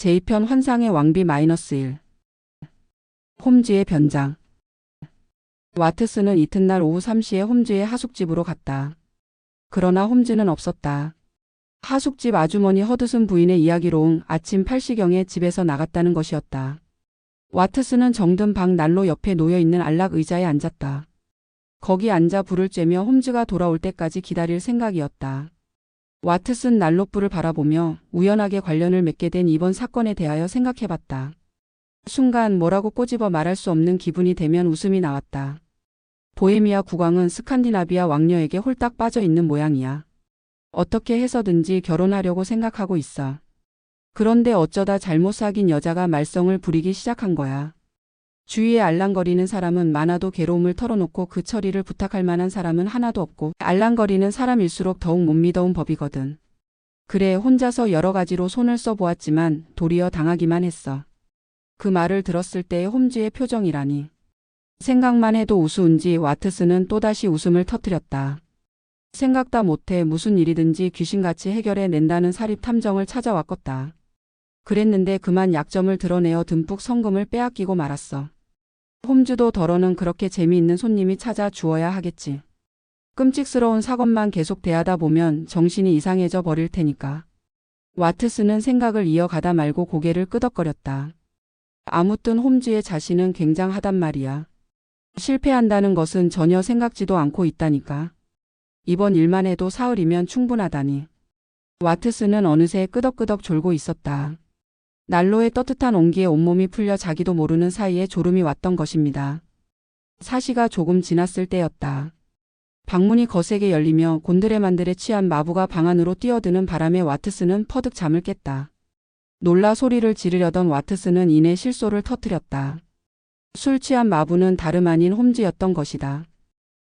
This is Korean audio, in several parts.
제2편 환상의 왕비 마이너스 1 홈즈의 변장 와트스는 이튿날 오후 3시에 홈즈의 하숙집으로 갔다. 그러나 홈즈는 없었다. 하숙집 아주머니 허드슨 부인의 이야기로는 아침 8시경에 집에서 나갔다는 것이었다. 와트스는 정든 방 난로 옆에 놓여있는 안락 의자에 앉았다. 거기 앉아 불을 쬐며 홈즈가 돌아올 때까지 기다릴 생각이었다. 와트슨 난로불을 바라보며 우연하게 관련을 맺게 된 이번 사건에 대하여 생각해봤다. 순간 뭐라고 꼬집어 말할 수 없는 기분이 되면 웃음이 나왔다. 보헤미아 국왕은 스칸디나비아 왕녀에게 홀딱 빠져 있는 모양이야. 어떻게 해서든지 결혼하려고 생각하고 있어. 그런데 어쩌다 잘못 사귄 여자가 말썽을 부리기 시작한 거야. 주위에 알랑거리는 사람은 많아도 괴로움을 털어놓고 그 처리를 부탁할 만한 사람은 하나도 없고 알랑거리는 사람일수록 더욱 못 믿어온 법이거든. 그래 혼자서 여러 가지로 손을 써보았지만 도리어 당하기만 했어. 그 말을 들었을 때의 홈즈의 표정이라니. 생각만 해도 우스운지 와트스는 또다시 웃음을 터뜨렸다. 생각다 못해 무슨 일이든지 귀신같이 해결해 낸다는 사립 탐정을 찾아왔겠다. 그랬는데 그만 약점을 드러내어 듬뿍 성금을 빼앗기고 말았어. 홈즈도 덜어는 그렇게 재미있는 손님이 찾아 주어야 하겠지. 끔찍스러운 사건만 계속 대하다 보면 정신이 이상해져 버릴 테니까. 와트스는 생각을 이어가다 말고 고개를 끄덕거렸다. 아무튼 홈즈의 자신은 굉장하단 말이야. 실패한다는 것은 전혀 생각지도 않고 있다니까. 이번 일만 해도 사흘이면 충분하다니. 와트스는 어느새 끄덕끄덕 졸고 있었다. 난로의 떳떳한 온기에 온몸이 풀려 자기도 모르는 사이에 졸음이 왔던 것입니다. 사시가 조금 지났을 때였다. 방문이 거세게 열리며 곤드레만들에 취한 마부가 방 안으로 뛰어드는 바람에 와트스는 퍼득 잠을 깼다. 놀라 소리를 지르려던 와트스는 이내 실소를 터뜨렸다. 술 취한 마부는 다름 아닌 홈즈였던 것이다.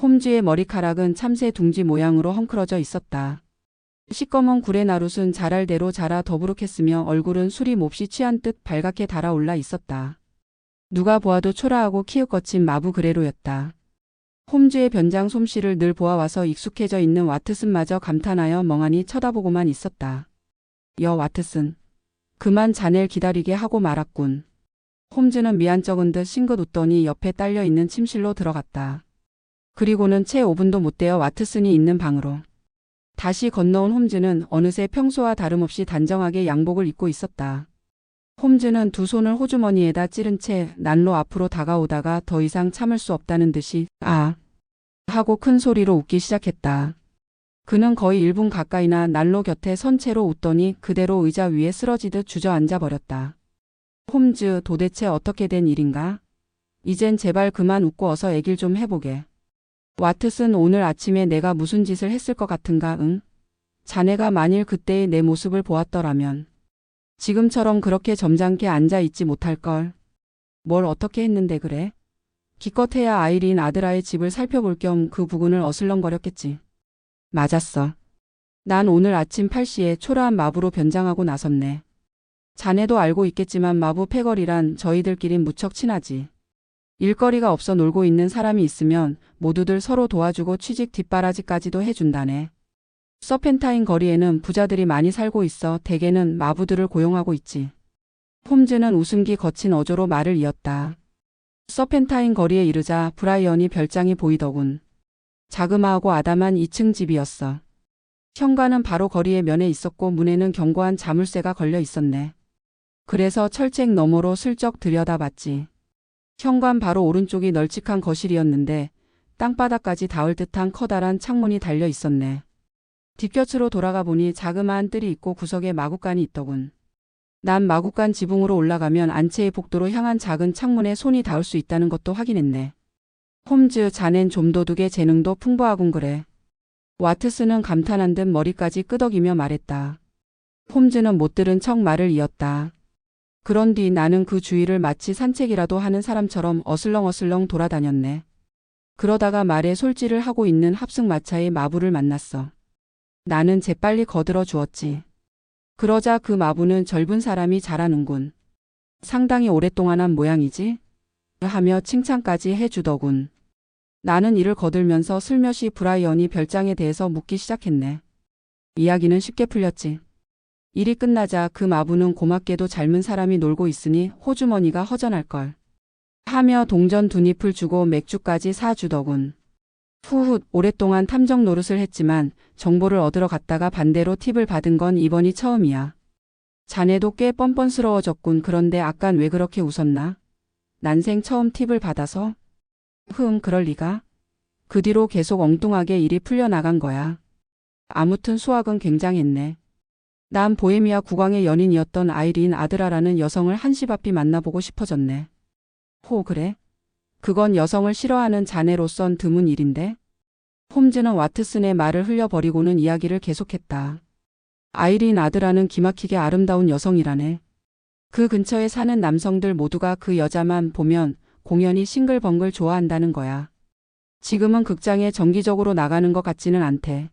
홈즈의 머리카락은 참새 둥지 모양으로 헝클어져 있었다. 시꺼먼 구레 나룻은 자랄대로 자라 더부룩했으며 얼굴은 술이 몹시 취한 듯 발갛게 달아올라 있었다. 누가 보아도 초라하고 키읔 거친 마부 그레로였다. 홈즈의 변장 솜씨를 늘 보아와서 익숙해져 있는 와트슨마저 감탄하여 멍하니 쳐다보고만 있었다. 여 와트슨. 그만 자넬 기다리게 하고 말았군. 홈즈는 미안쩍은 듯 싱긋 웃더니 옆에 딸려 있는 침실로 들어갔다. 그리고는 채 5분도 못 되어 와트슨이 있는 방으로. 다시 건너온 홈즈는 어느새 평소와 다름없이 단정하게 양복을 입고 있었다. 홈즈는 두 손을 호주머니에다 찌른 채 난로 앞으로 다가오다가 더 이상 참을 수 없다는 듯이 아 하고 큰 소리로 웃기 시작했다. 그는 거의 1분 가까이나 난로 곁에 선 채로 웃더니 그대로 의자 위에 쓰러지듯 주저앉아 버렸다. 홈즈 도대체 어떻게 된 일인가? 이젠 제발 그만 웃고 어서 얘길 좀 해보게. 와트슨 오늘 아침에 내가 무슨 짓을 했을 것 같은가 응? 자네가 만일 그때의 내 모습을 보았더라면 지금처럼 그렇게 점잖게 앉아 있지 못할걸. 뭘 어떻게 했는데 그래? 기껏해야 아이린 아드라의 집을 살펴볼 겸 그 부근을 어슬렁거렸겠지. 맞았어. 난 오늘 아침 8시에 초라한 마부로 변장하고 나섰네. 자네도 알고 있겠지만 마부 패거리란 저희들끼린 무척 친하지. 일거리가 없어 놀고 있는 사람이 있으면 모두들 서로 도와주고 취직 뒷바라지까지도 해준다네. 서펜타인 거리에는 부자들이 많이 살고 있어 대개는 마부들을 고용하고 있지. 홈즈는 웃음기 거친 어조로 말을 이었다. 서펜타인 거리에 이르자 브라이언이 별장이 보이더군. 자그마하고 아담한 2층 집이었어. 현관은 바로 거리의 면에 있었고 문에는 견고한 자물쇠가 걸려 있었네. 그래서 철책 너머로 슬쩍 들여다봤지. 현관 바로 오른쪽이 널찍한 거실이었는데 땅바닥까지 닿을 듯한 커다란 창문이 달려 있었네. 뒷곁으로 돌아가 보니 자그마한 뜰이 있고 구석에 마구간이 있더군. 난 마구간 지붕으로 올라가면 안채의 복도로 향한 작은 창문에 손이 닿을 수 있다는 것도 확인했네. 홈즈 자넨 좀 도둑의 재능도 풍부하군 그래. 와트스는 감탄한 듯 머리까지 끄덕이며 말했다. 홈즈는 못 들은 척 말을 이었다. 그런 뒤 나는 그 주위를 마치 산책이라도 하는 사람처럼 어슬렁어슬렁 돌아다녔네. 그러다가 말에 솔질을 하고 있는 합승마차의 마부를 만났어. 나는 재빨리 거들어 주었지. 그러자 그 마부는 젊은 사람이 잘하는군. 상당히 오랫동안 한 모양이지? 하며 칭찬까지 해주더군. 나는 이를 거들면서 슬며시 브라이언이 별장에 대해서 묻기 시작했네. 이야기는 쉽게 풀렸지. 일이 끝나자 그 마부는 고맙게도 젊은 사람이 놀고 있으니 호주머니가 허전할걸. 하며 동전 두 잎을 주고 맥주까지 사주더군. 후훗 오랫동안 탐정 노릇을 했지만 정보를 얻으러 갔다가 반대로 팁을 받은 건 이번이 처음이야. 자네도 꽤 뻔뻔스러워졌군. 그런데 아깐 왜 그렇게 웃었나? 난생 처음 팁을 받아서? 흠, 그럴 리가? 그 뒤로 계속 엉뚱하게 일이 풀려나간 거야. 아무튼 수학은 굉장했네. 난 보헤미아 국왕의 연인이었던 아이린 아드라라는 여성을 한시바삐 만나보고 싶어졌네. 호, 그래? 그건 여성을 싫어하는 자네로선 드문 일인데? 홈즈는 와트슨의 말을 흘려버리고는 이야기를 계속했다. 아이린 아드라는 기막히게 아름다운 여성이라네. 그 근처에 사는 남성들 모두가 그 여자만 보면 공연히 싱글벙글 좋아한다는 거야. 지금은 극장에 정기적으로 나가는 것 같지는 않대.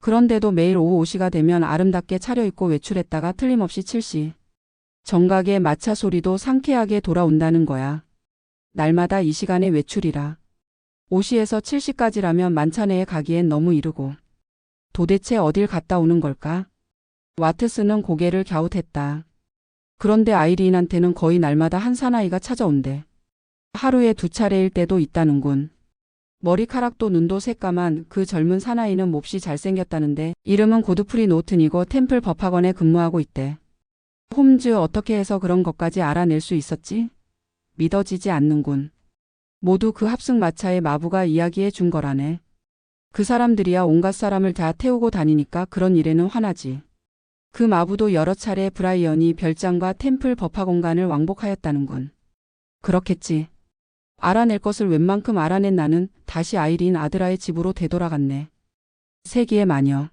그런데도 매일 오후 5시가 되면 아름답게 차려입고 외출했다가 틀림없이 7시. 정각의 마차 소리도 상쾌하게 돌아온다는 거야. 날마다 이 시간에 외출이라. 5시에서 7시까지라면 만찬회에 가기엔 너무 이르고. 도대체 어딜 갔다 오는 걸까? 와트스는 고개를 갸웃했다. 그런데 아이린한테는 거의 날마다 한 사나이가 찾아온대. 하루에 두 차례일 때도 있다는군. 머리카락도 눈도 새까만 그 젊은 사나이는 몹시 잘생겼다는데 이름은 고드프리 노튼이고 템플 법학원에 근무하고 있대. 홈즈 어떻게 해서 그런 것까지 알아낼 수 있었지? 믿어지지 않는군. 모두 그 합승 마차의 마부가 이야기해 준 거라네. 그 사람들이야 온갖 사람을 다 태우고 다니니까 그런 일에는 화나지. 그 마부도 여러 차례 브라이언이 별장과 템플 법화공간을 왕복하였다는군. 그렇겠지. 알아낼 것을 웬만큼 알아낸 나는 다시 아이린 아드라의 집으로 되돌아갔네. 세기의 마녀.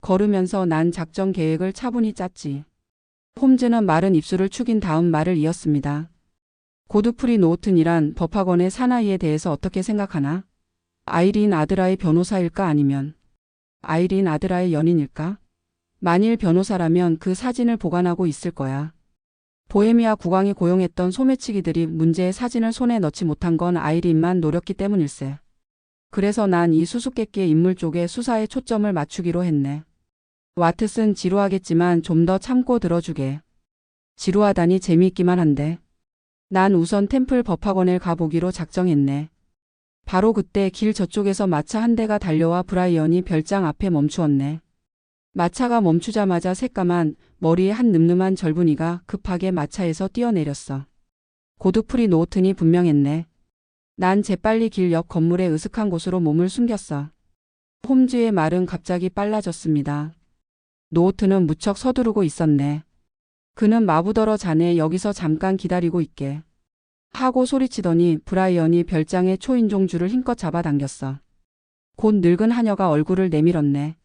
걸으면서 난 작전 계획을 차분히 짰지. 홈즈는 마른 입술을 축인 다음 말을 이었습니다. 고드프리 노튼이란 법학원의 사나이에 대해서 어떻게 생각하나? 아이린 아드라의 변호사일까 아니면 아이린 아드라의 연인일까? 만일 변호사라면 그 사진을 보관하고 있을 거야. 보헤미아 국왕이 고용했던 소매치기들이 문제의 사진을 손에 넣지 못한 건 아이린만 노렸기 때문일세. 그래서 난 이 수수께끼의 인물 쪽에 수사에 초점을 맞추기로 했네. 와트슨 지루하겠지만 좀 더 참고 들어주게. 지루하다니 재미있기만 한데. 난 우선 템플 법학원을 가보기로 작정했네. 바로 그때 길 저쪽에서 마차 한 대가 달려와 브라이언이 별장 앞에 멈추었네. 마차가 멈추자마자 새까만 머리에 한 늠름한 젊은이가 급하게 마차에서 뛰어내렸어. 고드프리 노튼이 분명했네. 난 재빨리 길 옆 건물의 으슥한 곳으로 몸을 숨겼어. 홈즈의 말은 갑자기 빨라졌습니다. 노트는 무척 서두르고 있었네. 그는 마부더러 자네 여기서 잠깐 기다리고 있게. 하고 소리치더니 브라이언이 별장의 초인종 줄을 힘껏 잡아당겼어. 곧 늙은 하녀가 얼굴을 내밀었네.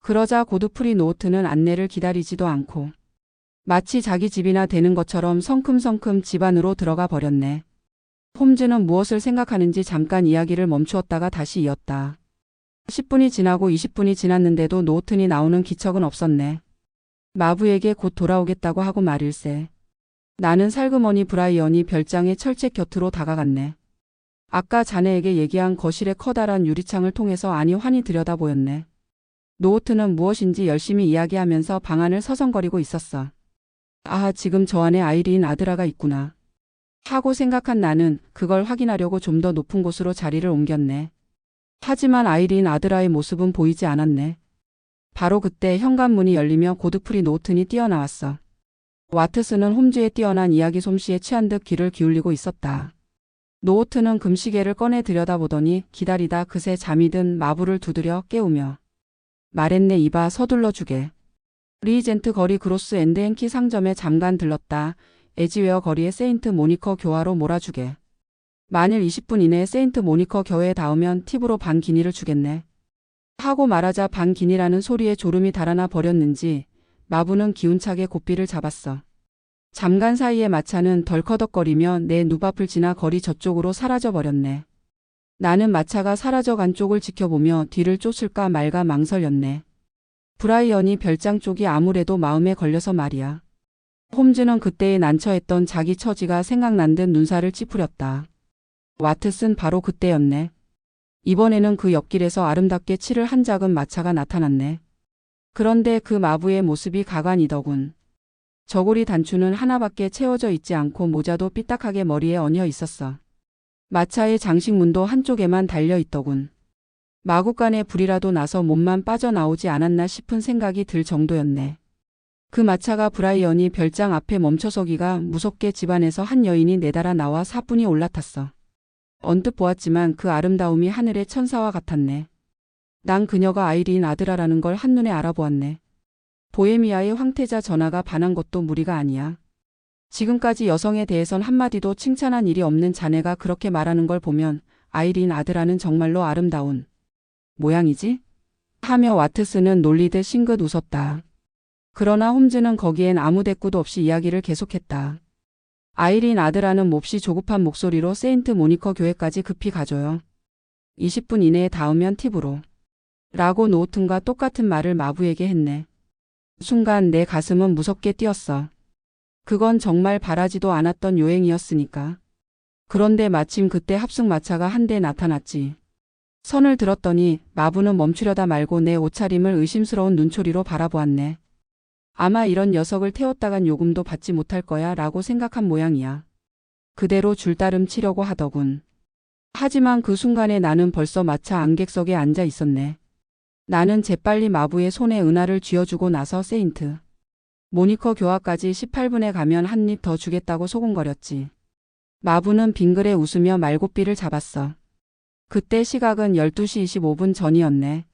그러자 고드프리 노트는 안내를 기다리지도 않고 마치 자기 집이나 되는 것처럼 성큼성큼 집 안으로 들어가 버렸네. 홈즈는 무엇을 생각하는지 잠깐 이야기를 멈추었다가 다시 이었다. 10분이 지나고 20분이 지났는데도 노튼이 나오는 기척은 없었네. 마부에게 곧 돌아오겠다고 하고 말일세. 나는 살그머니 브라이언이 별장의 철책 곁으로 다가갔네. 아까 자네에게 얘기한 거실의 커다란 유리창을 통해서 아니 환히 들여다보였네. 노트는 무엇인지 열심히 이야기하면서 방안을 서성거리고 있었어. 아, 지금 저 안에 아이린 아드라가 있구나. 하고 생각한 나는 그걸 확인하려고 좀 더 높은 곳으로 자리를 옮겼네. 하지만 아이린 아드라의 모습은 보이지 않았네. 바로 그때 현관문이 열리며 고드프리 노튼이 뛰어나왔어. 와트스는 홈즈의 뛰어난 이야기 솜씨에 취한 듯 귀를 기울이고 있었다. 노트는 금시계를 꺼내 들여다보더니 기다리다 그새 잠이 든 마부를 두드려 깨우며 말했네 이봐 서둘러 주게. 리젠트 거리 그로스 앤드 행키 상점에 잠깐 들렀다. 에지웨어 거리에 세인트 모니커 교화로 몰아주게. 만일 20분 이내에 세인트 모니커 교회에 닿으면 팁으로 반 기니를 주겠네. 하고 말하자 반 기니라는 소리에 졸음이 달아나 버렸는지 마부는 기운차게 고삐를 잡았어. 잠깐 사이에 마차는 덜커덕거리며 내 누바풀 지나 거리 저쪽으로 사라져 버렸네. 나는 마차가 사라져간 쪽을 지켜보며 뒤를 쫓을까 말까 망설였네. 브라이언이 별장 쪽이 아무래도 마음에 걸려서 말이야. 홈즈는 그때의 난처했던 자기 처지가 생각난 듯 눈살을 찌푸렸다. 와트슨 바로 그때였네. 이번에는 그 옆길에서 아름답게 칠을 한 작은 마차가 나타났네. 그런데 그 마부의 모습이 가관이더군. 저고리 단추는 하나밖에 채워져 있지 않고 모자도 삐딱하게 머리에 얹혀 있었어. 마차의 장식문도 한쪽에만 달려 있더군. 마구간에 불이라도 나서 몸만 빠져나오지 않았나 싶은 생각이 들 정도였네. 그 마차가 브라이언이 별장 앞에 멈춰서기가 무섭게 집안에서 한 여인이 내달아 나와 사뿐히 올라탔어. 언뜻 보았지만 그 아름다움이 하늘의 천사와 같았네. 난 그녀가 아이린 아드라라는 걸 한눈에 알아보았네. 보헤미아의 황태자 전하가 반한 것도 무리가 아니야. 지금까지 여성에 대해선 한마디도 칭찬한 일이 없는 자네가 그렇게 말하는 걸 보면 아이린 아드라는 정말로 아름다운 모양이지? 하며 와트스는 놀리듯 싱긋 웃었다. 그러나 홈즈는 거기엔 아무 대꾸도 없이 이야기를 계속했다. 아이린 아드라는 몹시 조급한 목소리로 세인트 모니커 교회까지 급히 가줘요. 20분 이내에 닿으면 팁으로. 라고 노우튼과 똑같은 말을 마부에게 했네. 순간 내 가슴은 무섭게 뛰었어. 그건 정말 바라지도 않았던 요행이었으니까. 그런데 마침 그때 합승마차가 한 대 나타났지. 선을 들었더니 마부는 멈추려다 말고 내 옷차림을 의심스러운 눈초리로 바라보았네. 아마 이런 녀석을 태웠다간 요금도 받지 못할 거야 라고 생각한 모양이야. 그대로 줄따름 치려고 하더군. 하지만 그 순간에 나는 벌써 마차 안객석에 앉아 있었네. 나는 재빨리 마부의 손에 은하를 쥐어주고 나서 세인트. 모니커 교화까지 18분에 가면 한 입 더 주겠다고 소곤거렸지. 마부는 빙그레 웃으며 말고삐를 잡았어. 그때 시각은 12시 25분 전이었네.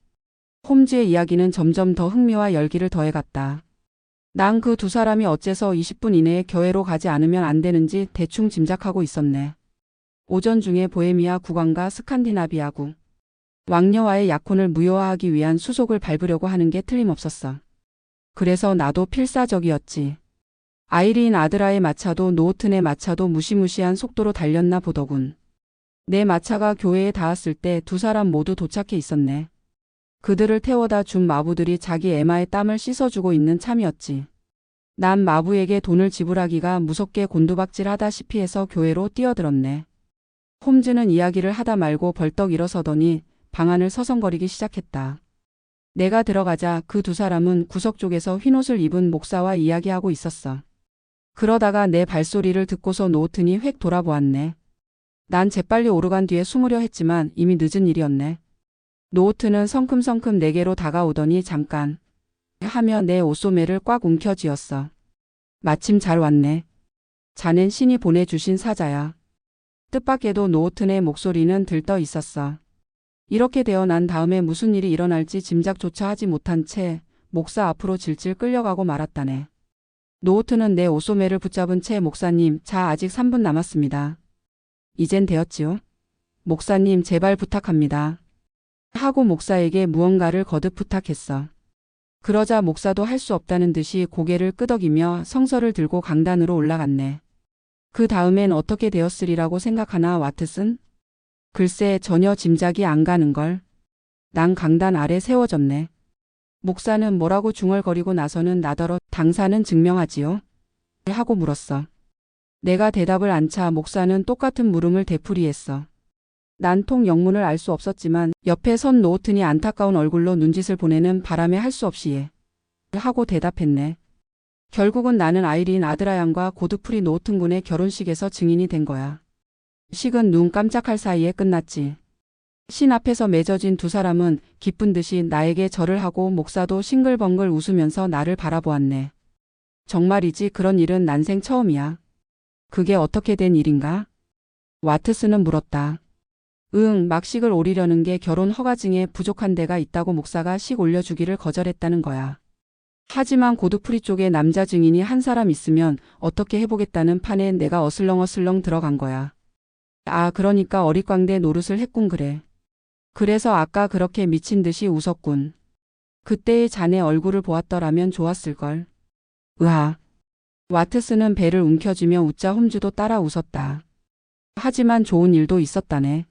홈즈의 이야기는 점점 더 흥미와 열기를 더해갔다. 난 그 두 사람이 어째서 20분 이내에 교회로 가지 않으면 안 되는지 대충 짐작하고 있었네. 오전 중에 보헤미아 국왕과 스칸디나비아국 왕녀와의 약혼을 무효화하기 위한 수속을 밟으려고 하는 게 틀림없었어. 그래서 나도 필사적이었지. 아이린 아드라의 마차도 노우튼의 마차도 무시무시한 속도로 달렸나 보더군. 내 마차가 교회에 닿았을 때 두 사람 모두 도착해 있었네. 그들을 태워다 준 마부들이 자기 애마의 땀을 씻어주고 있는 참이었지. 난 마부에게 돈을 지불하기가 무섭게 곤두박질하다시피 해서 교회로 뛰어들었네. 홈즈는 이야기를 하다 말고 벌떡 일어서더니 방 안을 서성거리기 시작했다. 내가 들어가자 그 두 사람은 구석 쪽에서 흰옷을 입은 목사와 이야기하고 있었어. 그러다가 내 발소리를 듣고서 노트니 획 돌아보았네. 난 재빨리 오르간 뒤에 숨으려 했지만 이미 늦은 일이었네. 노트는 성큼성큼 내게로 다가오더니 잠깐 하며 내 옷소매를 꽉 움켜쥐었어. 마침 잘 왔네. 자넨 신이 보내주신 사자야. 뜻밖에도 노트의 목소리는 들떠 있었어. 이렇게 되어 난 다음에 무슨 일이 일어날지 짐작조차 하지 못한 채 목사 앞으로 질질 끌려가고 말았다네. 노트는 내 옷소매를 붙잡은 채 목사님, 자 아직 3분 남았습니다. 이젠 되었지요? 목사님 제발 부탁합니다. 하고 목사에게 무언가를 거듭 부탁했어. 그러자 목사도 할 수 없다는 듯이 고개를 끄덕이며 성서를 들고 강단으로 올라갔네. 그 다음엔 어떻게 되었으리라고 생각하나 와트슨? 글쎄 전혀 짐작이 안 가는 걸. 난 강단 아래 세워졌네. 목사는 뭐라고 중얼거리고 나서는 나더러 당사는 증명하지요? 하고 물었어. 내가 대답을 안 차 목사는 똑같은 물음을 되풀이했어. 난통 영문을 알 수 없었지만 옆에 선 노트니 안타까운 얼굴로 눈짓을 보내는 바람에 할 수 없이 예. 하고 대답했네. 결국은 나는 아이린 아드라양과 고드프리 노튼군의 결혼식에서 증인이 된 거야. 식은 눈 깜짝할 사이에 끝났지. 신 앞에서 맺어진 두 사람은 기쁜 듯이 나에게 절을 하고 목사도 싱글벙글 웃으면서 나를 바라보았네. 정말이지 그런 일은 난생 처음이야. 그게 어떻게 된 일인가? 와트스는 물었다. 응, 막식을 오리려는 게 결혼 허가증에 부족한 데가 있다고 목사가 식 올려주기를 거절했다는 거야. 하지만 고드프리 쪽에 남자 증인이 한 사람 있으면 어떻게 해보겠다는 판에 내가 어슬렁어슬렁 들어간 거야. 아, 그러니까 어릿광대 노릇을 했군 그래. 그래서 아까 그렇게 미친 듯이 웃었군. 그때의 자네 얼굴을 보았더라면 좋았을걸. 으하. 와트스는 배를 움켜쥐며 웃자 홈즈도 따라 웃었다. 하지만 좋은 일도 있었다네.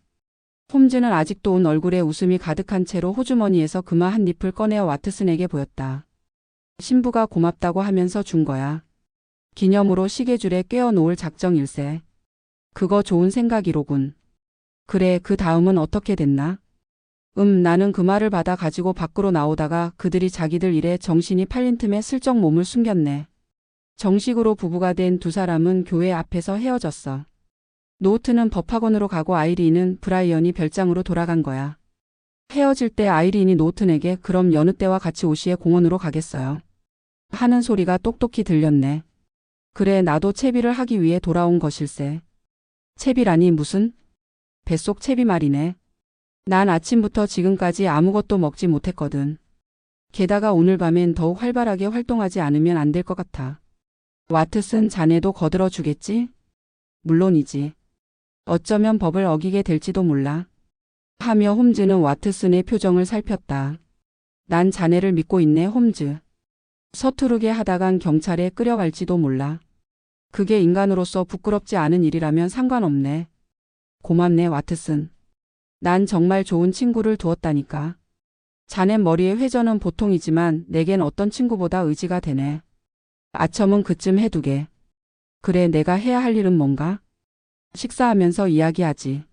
홈즈는 아직도 온 얼굴에 웃음이 가득한 채로 호주머니에서 금화 한 잎을 꺼내어 와트슨에게 보였다. 신부가 고맙다고 하면서 준 거야. 기념으로 시계줄에 꿰어 놓을 작정일세. 그거 좋은 생각이로군. 그래, 그 다음은 어떻게 됐나? 음, 나는 그 말을 받아 가지고 밖으로 나오다가 그들이 자기들 일에 정신이 팔린 틈에 슬쩍 몸을 숨겼네. 정식으로 부부가 된 두 사람은 교회 앞에서 헤어졌어. 노트는 법학원으로 가고 아이린은 브라이언이 별장으로 돌아간 거야. 헤어질 때 아이린이 노튼에게 그럼 여느 때와 같이 오시에 공원으로 가겠어요. 하는 소리가 똑똑히 들렸네. 그래 나도 채비를 하기 위해 돌아온 것일세. 채비라니 무슨? 뱃속 채비 말이네. 난 아침부터 지금까지 아무것도 먹지 못했거든. 게다가 오늘 밤엔 더욱 활발하게 활동하지 않으면 안 될 것 같아. 와트슨 자네도 거들어 주겠지? 물론이지. 어쩌면 법을 어기게 될지도 몰라. 하며 홈즈는 와트슨의 표정을 살폈다. 난 자네를 믿고 있네, 홈즈. 서투르게 하다간 경찰에 끌려갈지도 몰라. 그게 인간으로서 부끄럽지 않은 일이라면 상관없네. 고맙네, 와트슨. 난 정말 좋은 친구를 두었다니까. 자네 머리의 회전은 보통이지만 내겐 어떤 친구보다 의지가 되네. 아첨은 그쯤 해두게. 그래, 내가 해야 할 일은 뭔가? 식사하면서 이야기하지.